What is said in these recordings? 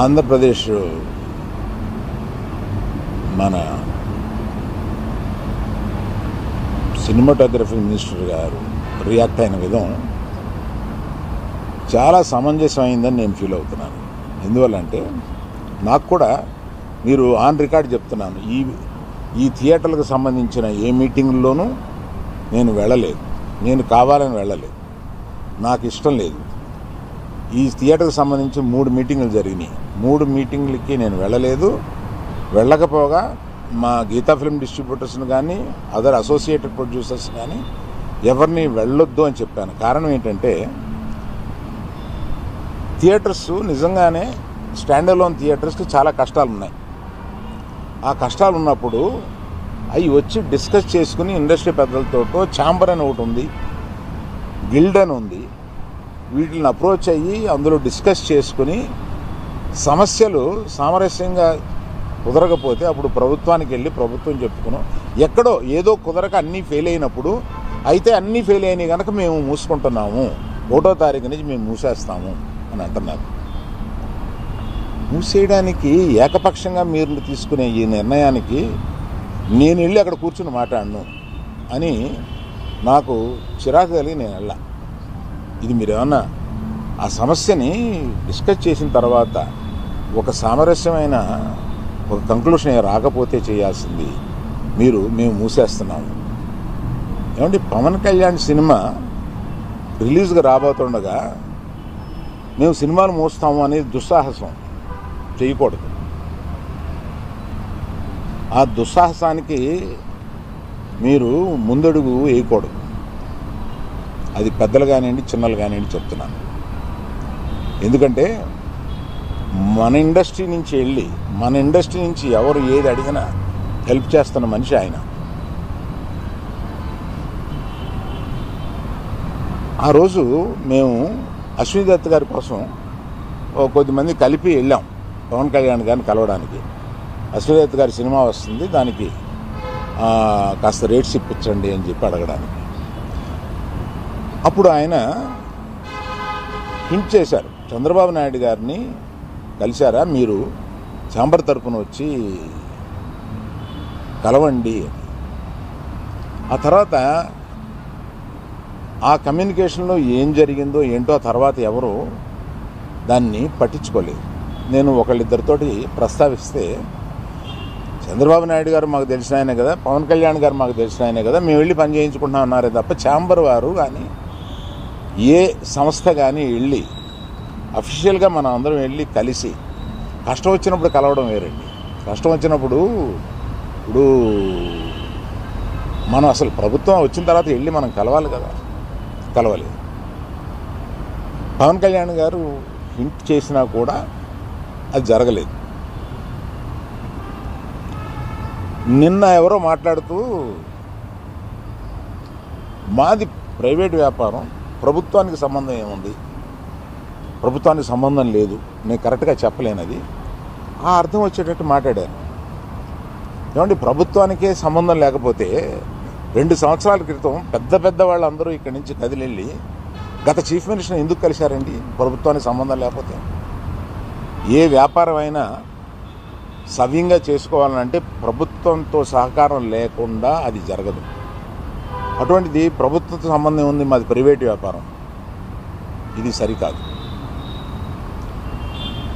ఆంధ్రప్రదేశ్ మన cinematography minister గారు react అయిన విధం చాలా సమంజసమైందని నేను ఫీల్ అవుతున్నాను. ఎందువల్లంటే నాకు కూడా మీరు ఆన్ రికార్డ్ చెప్తున్నాను ఈ ఈ థియేటర్లకు సంబంధించిన ఏ మీటింగ్లోనూ నేను వెళ్ళలేదు. నేను కావాలని వెళ్ళలేదు. నాకు ఇష్టం లేదు. ఈ థియేటర్కి సంబంధించి మూడు మీటింగులు జరిగినాయి. మూడు మీటింగ్లకి నేను వెళ్ళలేదు. వెళ్ళకపోగా మా గీతా ఫిల్మ్ డిస్ట్రిబ్యూటర్స్ని కానీ అదర్ అసోసియేటెడ్ ప్రొడ్యూసర్స్ కానీ ఎవరిని వెళ్ళొద్దు అని చెప్పాను. కారణం ఏంటంటే థియేటర్స్ నిజంగానే స్టాండ్ అలోన్ థియేటర్స్కి చాలా కష్టాలు ఉన్నాయి ఆ కష్టాలు ఉన్నప్పుడు అవి వచ్చి డిస్కస్ చేసుకుని ఇండస్ట్రీ పెద్దలతో ఛాంబర్ అని ఒకటి ఉంది గిల్డ్ అని ఉంది. వీటిని అప్రోచ్ అయ్యి అందులో డిస్కస్ చేసుకుని సమస్యలు సామరస్యంగా కుదరకపోతే అప్పుడు ప్రభుత్వానికి వెళ్ళి ప్రభుత్వం చెప్పుకున్నాం. ఎక్కడో ఏదో కుదరక అన్నీ ఫెయిల్ అయినప్పుడు అయితే అన్నీ ఫెయిల్ అయినాయి కనుక మేము మూసుకుంటున్నాము. ఒకటో తారీఖు నుంచి మేము మూసేస్తాము అని అంటున్నారు. మూసేయడానికి ఏకపక్షంగా మీరు తీసుకునే ఈ నిర్ణయానికి నేను వెళ్ళి అక్కడ కూర్చుని మాట్లాడను అని నాకు చిరాకు కలిగి నేను వెళ్ళా. ఇది మీరేమన్నా ఆ సమస్యని డిస్కస్ చేసిన తర్వాత ఒక సామరస్యమైన ఒక కంక్లూషన్ రాకపోతే చేయాల్సింది మీరు మేము మూసేస్తున్నాము. ఏమంటే పవన్ కళ్యాణ్ సినిమా రిలీజ్గా రాబోతుండగా మేము సినిమాలు మూస్తాము అనేది దుస్సాహసం చేయకూడదు. ఆ దుస్సాహసానికి మీరు ముందడుగు వేయకూడదు. అది పెద్దలు కానివ్వండి చిన్నలు కానివ్వండి చెప్తున్నాను. ఎందుకంటే మన ఇండస్ట్రీ నుంచి వెళ్ళి మన ఇండస్ట్రీ నుంచి ఎవరు ఏది అడిగినా హెల్ప్ చేస్తున్న మనిషి ఆయన. ఆ రోజు మేము అశ్విని దత్ గారి కోసం ఓ కొద్దిమంది కలిపి వెళ్ళాం పవన్ కళ్యాణ్ గారిని కలవడానికి. అశ్విని దత్ గారి సినిమా వస్తుంది దానికి కాస్త రేట్స్ ఇప్పించండి అని చెప్పి అడగడానికి. అప్పుడు ఆయన హింట్ చేశారు చంద్రబాబు నాయుడు గారిని కలిశారా? మీరు చాంబర్ తరపున వచ్చి కలవండి ఆ తర్వాత ఆ కమ్యూనికేషన్లో ఏం జరిగిందో ఏంటో తర్వాత ఎవరు దాన్ని పట్టించుకోలేదు. నేను ఒకళ్ళిద్దరితోటి ప్రస్తావిస్తే చంద్రబాబు నాయుడు గారు మాకు తెలిసిన ఆయనే కదా పవన్ కళ్యాణ్ గారు మాకు తెలిసిన ఆయనే కదా మేము వెళ్ళి పని చేయించుకుంటున్నాం అన్నారే తప్ప ఛాంబర్ వారు కానీ ఏ సంస్థ కానీ వెళ్ళి అఫీషియల్గా మనం అందరం వెళ్ళి కలిసి కష్టం వచ్చినప్పుడు కలవడం వేరండి. కష్టం వచ్చినప్పుడు ఇప్పుడు మనం అసలు ప్రభుత్వం వచ్చిన తర్వాత వెళ్ళి మనం కలవాలి కదా? కలవలేదు. పవన్ కళ్యాణ్ గారు హింట్ చేసినా కూడా అది జరగలేదు. నిన్న ఎవరో మాట్లాడుతూ మాది ప్రైవేట్ వ్యాపారం ప్రభుత్వానికి సంబంధం ఏముంది? ప్రభుత్వానికి సంబంధం లేదు. నేను కరెక్ట్గా చెప్పలేను అది. ఆ అర్థం వచ్చేటట్టు మాట్లాడాను. ఏమండి ప్రభుత్వానికే సంబంధం లేకపోతే రెండు సంవత్సరాల క్రితం పెద్ద పెద్ద వాళ్ళందరూ ఇక్కడి నుంచి కదిలెళ్ళి గత చీఫ్ మినిస్టర్ ఎందుకు కలిశారండి? ప్రభుత్వానికి సంబంధం లేకపోతే. ఏ వ్యాపారం అయినా సవ్యంగా చేసుకోవాలంటే ప్రభుత్వంతో సహకారం లేకుండా అది జరగదు. అటువంటిది ప్రభుత్వంతో సంబంధం ఉంది మాది ప్రైవేట్ వ్యాపారం. ఇది సరికాదు.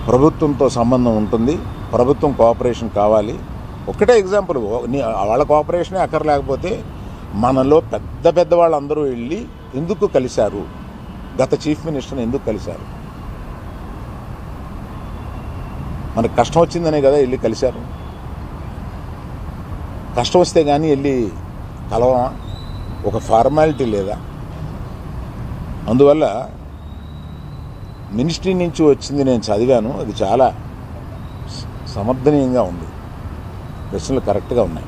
ప్రభుత్వంతో సంబంధం ఉంటుంది. ప్రభుత్వం కోఆపరేషన్ కావాలి. ఒకటే ఎగ్జాంపుల్ నీ- వాళ్ళ కోఆపరేషనే అక్కర్లేకపోతే మనలో పెద్ద పెద్ద వాళ్ళందరూ వెళ్ళి ఎందుకు కలిశారు? గత చీఫ్ మినిస్టర్ని ఎందుకు కలిశారు? మనకు కష్టం వచ్చిందనే కదా వెళ్ళి కలిశారు. కష్టం వస్తే కానీ వెళ్ళి కలవమా? ఒక ఫార్మాలిటీ లేదా? అందువల్ల మినిస్ట్రీ నుంచి వచ్చింది నేను చదివాను. అది చాలా సమర్థనీయంగా ఉంది. ప్రశ్నలు కరెక్ట్గా ఉన్నాయి.